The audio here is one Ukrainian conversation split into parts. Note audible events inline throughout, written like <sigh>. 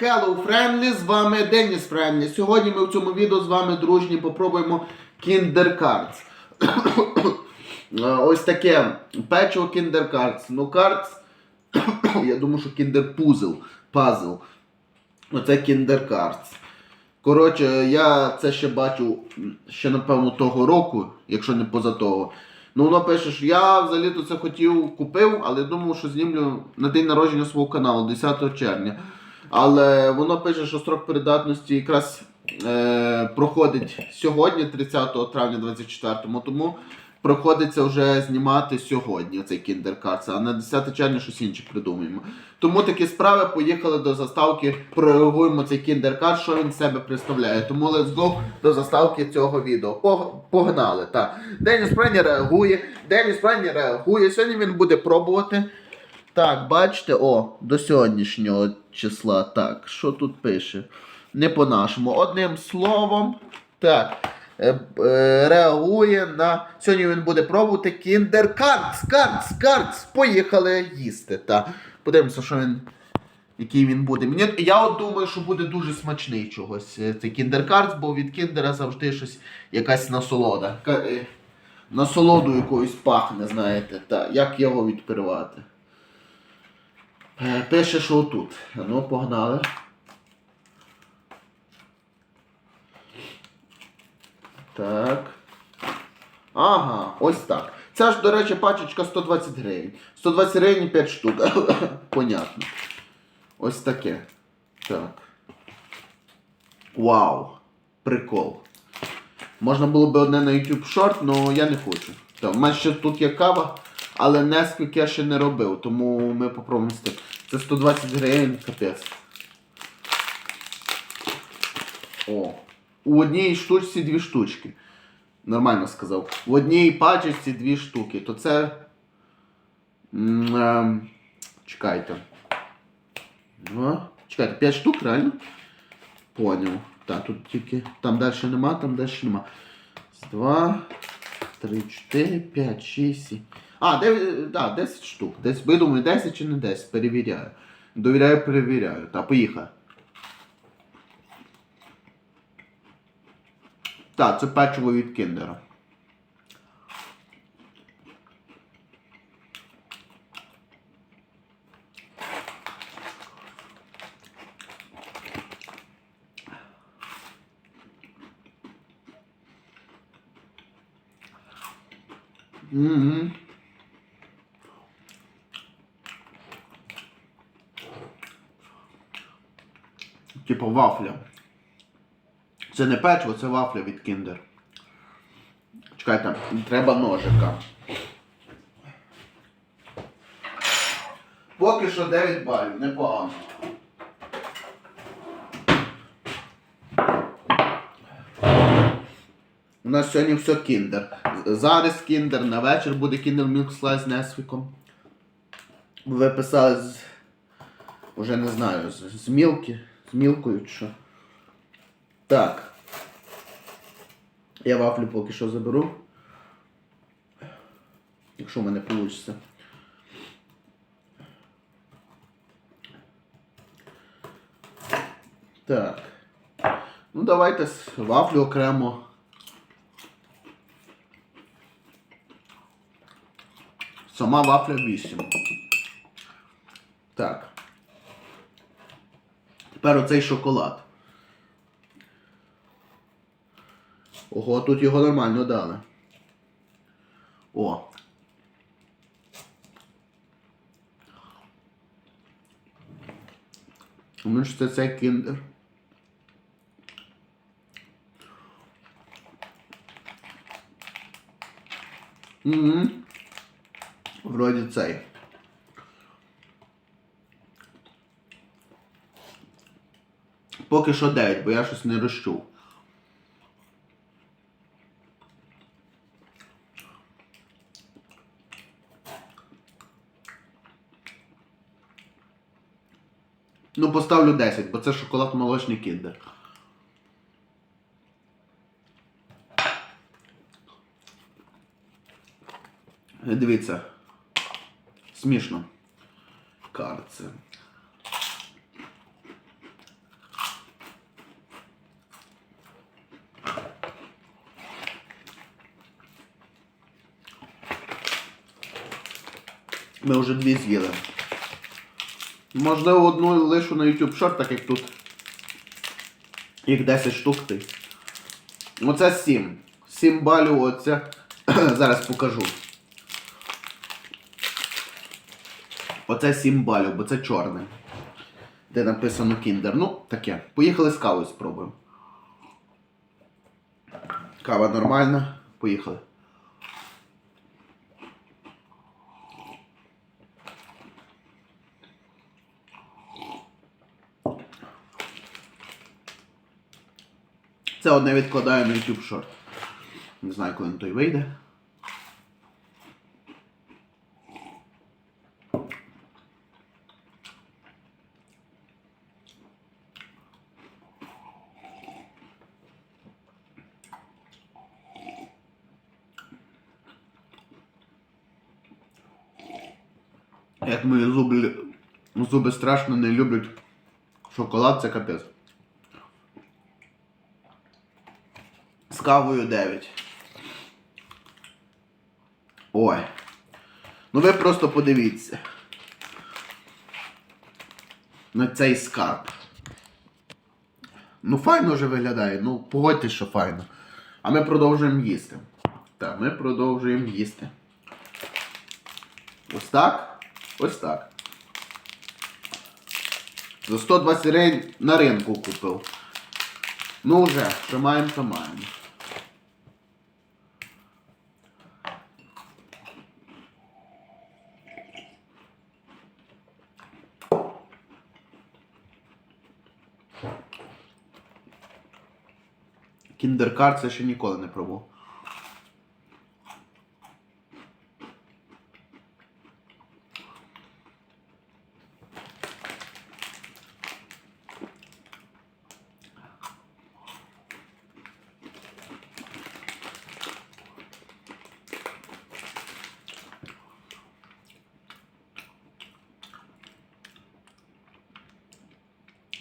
Hello Friendly, з вами Деніс Friendly. Сьогодні ми в цьому відео з вами дружні попробуємо Kinder Cards. <coughs> Ось таке печиво Kinder Cards. Ну, Cards, <coughs> я думаю, що Kinder Puzzle. Puzzle. Оце Kinder Cards. Коротше, я це ще бачу ще, напевно, того року, якщо не поза того. Ну, воно пише, що я взагалі-то це хотів, купив, але думав, що знімлю на день народження свого каналу 10 червня. Але воно пише, що строк передатності якраз е, проходить сьогодні, 30 травня 24-му, тому приходиться вже знімати сьогодні цей Cards, а на 10 червня щось інше придумаємо. Тому такі справи поїхали до заставки, прореагуємо цей Card, що він себе представляє. Тому let's go до заставки цього відео. Погнали. Так. Деніс Прені реагує. Деніс Прені реагує. Сьогодні він буде пробувати. Так, бачите, о, до сьогоднішнього числа. Так, що тут пише? Не по-нашому. Одним словом, так. е, е, Реагує на. Сьогодні він буде пробувати Cards, Cards, Cards. Поїхали їсти. Так. Подивимося, що він. Який він буде. Мені, я от думаю, що буде дуже смачний чогось. е, Kinder Cards, бо від Кіндера завжди щось якась насолода. Насолоду якоюсь пахне, знаєте. Та, як його відкривати? Е, Пише, що отут. Ну, погнали. Так. Ага, ось так. Ця ж, до речі, пачечка 120 гривень. 120 гривень 5 штук. <laughs> Понятно. Ось таке. Так. Вау. Прикол. Можна було б одне на YouTube Short, але я не хочу. Так, у мене ще тут є кава, але Nesquik я ще не робив, тому ми попробуємо з тим. Це 120 гривень, капець. О. У одній штучці дві штучки. Нормально сказав. В одній пачечці дві штуки. То це. м, ем, чекайте. Два. Чекайте, 5 штук, реально? Поняв. Так, тут тільки. Там далі нема, там далі нема. З Два, три, чотири, п'ять, шість, сім. А, 9, да, 10 штук. Десь ви думаєте, 10 чи не 10? Перевіряю. Довіряю, перевіряю. Та, поїхали. Так, це печиво від кіндера. Угу. Типу вафля. Це не печиво, це вафля від Kinder. Чекайте, треба ножика. Поки що 9 балів, непогано. У нас сьогодні все Kinder. Зараз Kinder, на вечір буде Kinder Milk з Несвіком. Ви писали з. Уже не знаю, з, з мілки, мілкою що. Так. Я вафлю поки що заберу. Якщо в мене вийде. Так. Ну давайте вафлю окремо. Сама вафля 8. Так. Тепер оцей шоколад. Ого, тут його нормально дали. О. Ну що це цей кіндер. Угу. Вроді цей. Поки що 9, бо я щось не розчув. Ну, поставлю 10, бо це шоколад молочний кіндер. Дивіться. Смішно. Карце. Ми вже дві з'їли. Можливо, одну лишу на YouTube Short, так як тут. Їх 10 штук ти. Оце 7. 7 балів оце. <clears throat> Зараз покажу. Оце 7 балів, бо це чорне. Де написано Kinder. Ну, таке. Поїхали з кавою спробуємо. Кава нормальна. Поїхали. Це одне відкладаю на YouTube Short. Не знаю, коли на той вийде. Як мої зуби, зуби страшно не люблять шоколад, це капець. Кавою 9. Ой. Ну ви просто подивіться. На цей скарб. Ну, файно вже виглядає. Ну, погодьтесь, що файно. А ми продовжуємо їсти. Так, ми продовжуємо їсти. Ось так. Ось так. За 120 гривень на ринку купив. Ну вже, що маємо, Кіндеркар це ще ніколи не пробував.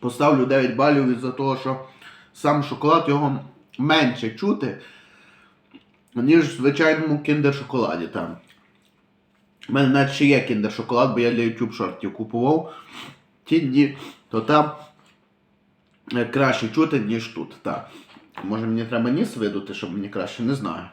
Поставлю 9 балів із-за того, що сам шоколад його менше чути, ніж в звичайному кіндер-шоколаді. Там. У мене навіть ще є кіндер-шоколад, бо я для YouTube шортів купував. Ті дні, то там е, краще чути, ніж тут. Так. Може мені треба ніс видути, щоб мені краще не знаю.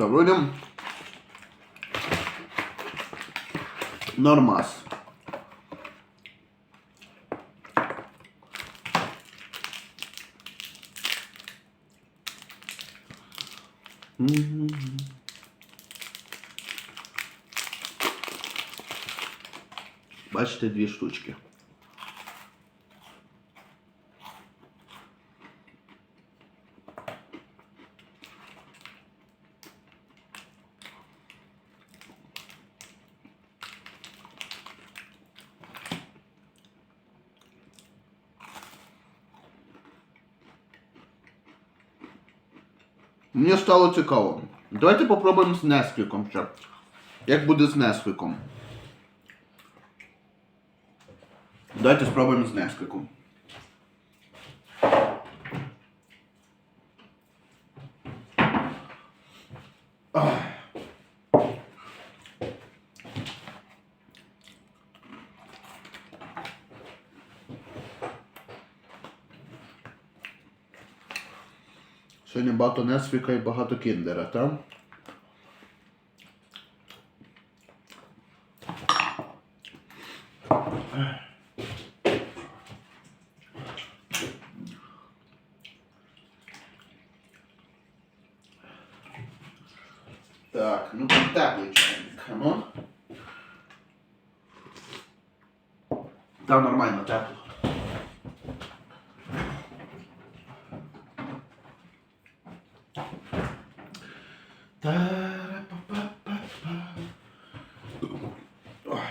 Так, вроде нормас. Бачите, дві штучки. Мені стало цікаво. Давайте попробуємо з Несквіком ще. Як буде з Несквіком? Давайте спробуємо з Несквіком. Сьогодні багато Несвіка і багато кіндера, так?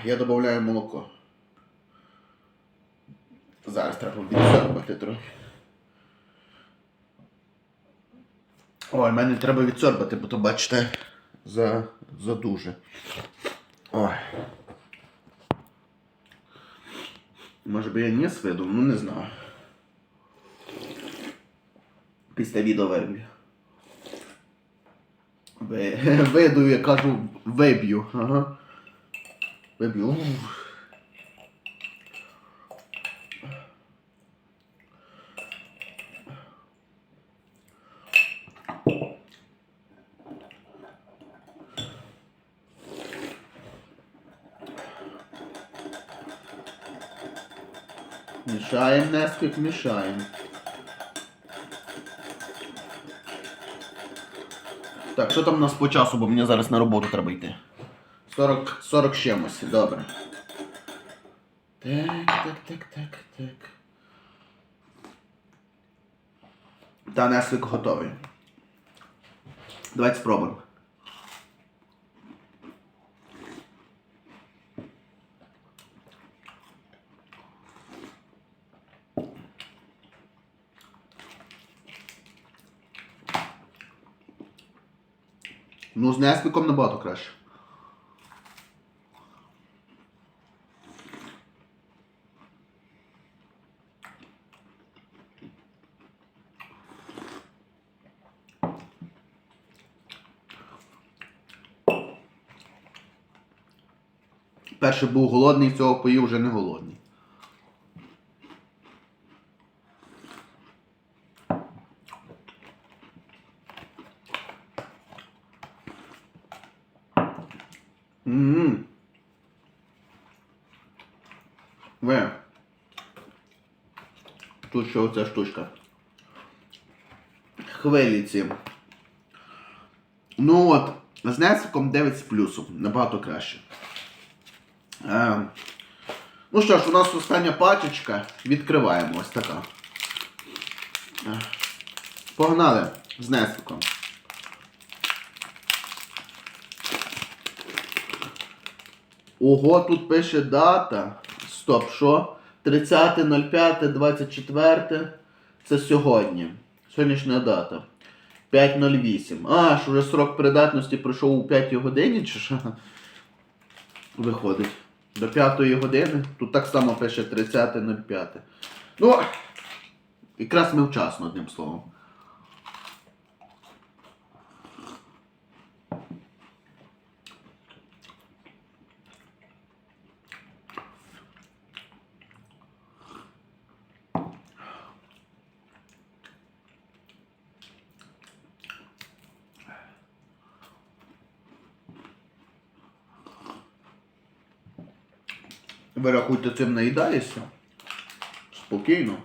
Я додаю молоко. Зараз треба відсорбати трохи. Ой, мене треба відсорбати, бо то бачите за, за дуже. Ой. Може би я ніс видав, ну не знаю. Після відео вербі. Ви- <laughs> Виду, я кажу, виб'ю. Ага. Виб'ю. Мішаємо, Несквік, мішаємо. Так, що там у нас по часу, бо мені зараз на роботу треба йти. 40, 40 чимось, добре. Так, так, так, так, так. Та Несквік готовий. Давайте спробуємо. Ну, з Несквіком набагато краще. Перший був голодний, цього поїв вже не голодний. Ммм. Ви. Тут ще оця штучка. Хвилі ці. Ну от, з Несиком 9 з плюсом. Набагато краще. Е, ну що ж, у нас остання пачечка. Відкриваємо ось така. Е, Погнали з Несиком. Ого, тут пише дата. Стоп, що? 30.05.24. Це сьогодні. Сьогоднішня дата. 5.08. А, що вже срок придатності пройшов у 5 годині, чи що? Виходить. До 5 години. Тут так само пише 30.05. Ну, якраз ми вчасно, одним словом. Ви рахуйте, цим наїдаєшся? Спокійно.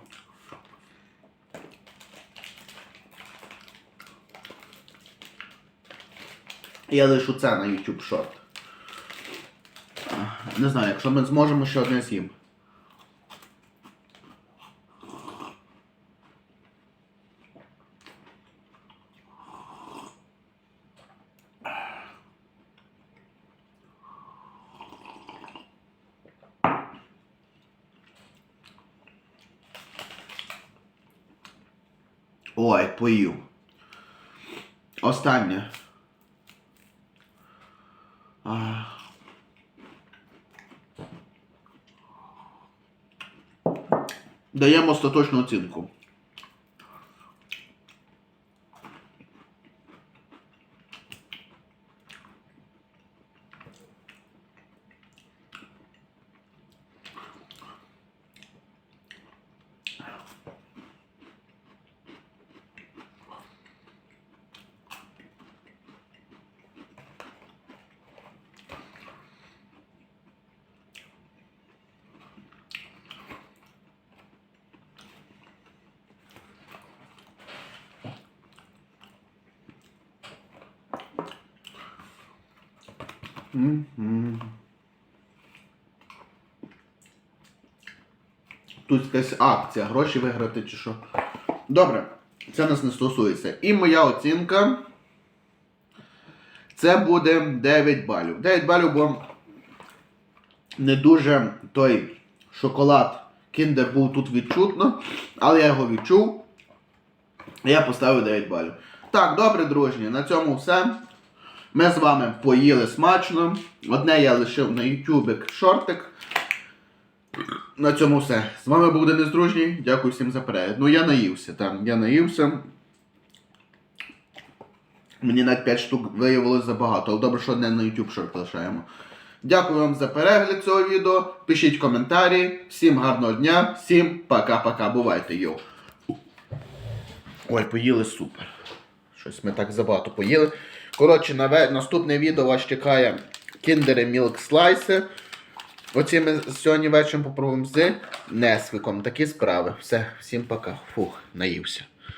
Я лишу це на YouTube Short. Не знаю, якщо ми зможемо ще одне з'їм. Ой, поїв. Останнє. А. Даємо остаточну оцінку. Тут якась акція, гроші виграти чи що. Добре, це нас не стосується. І моя оцінка. Це буде 9 балів. 9 балів, бо не дуже той шоколад Кіндер був тут відчутно, але я його відчув. Я поставив 9 балів. Так, добре, дружні, на цьому все. Ми з вами поїли смачно. Одне я лишив на ютубик шортик. На цьому все. З вами був Денис Дружній. Дякую всім за перегляд. Ну я наївся там. Я наївся. Мені навіть 5 штук виявилось забагато, але добре, що одне на YouTube шорт лишаємо. Дякую вам за перегляд цього відео. Пишіть коментарі. Всім гарного дня, всім пока-пока. Бувайте, йоу. Ой, поїли супер. Щось ми так забагато поїли. Коротше, наступне відео вас чекає кіндери Milk Slice. Оці ми сьогодні вечором попробуємо з Несвиком. Такі справи. Все, всім пока. Фух, наївся.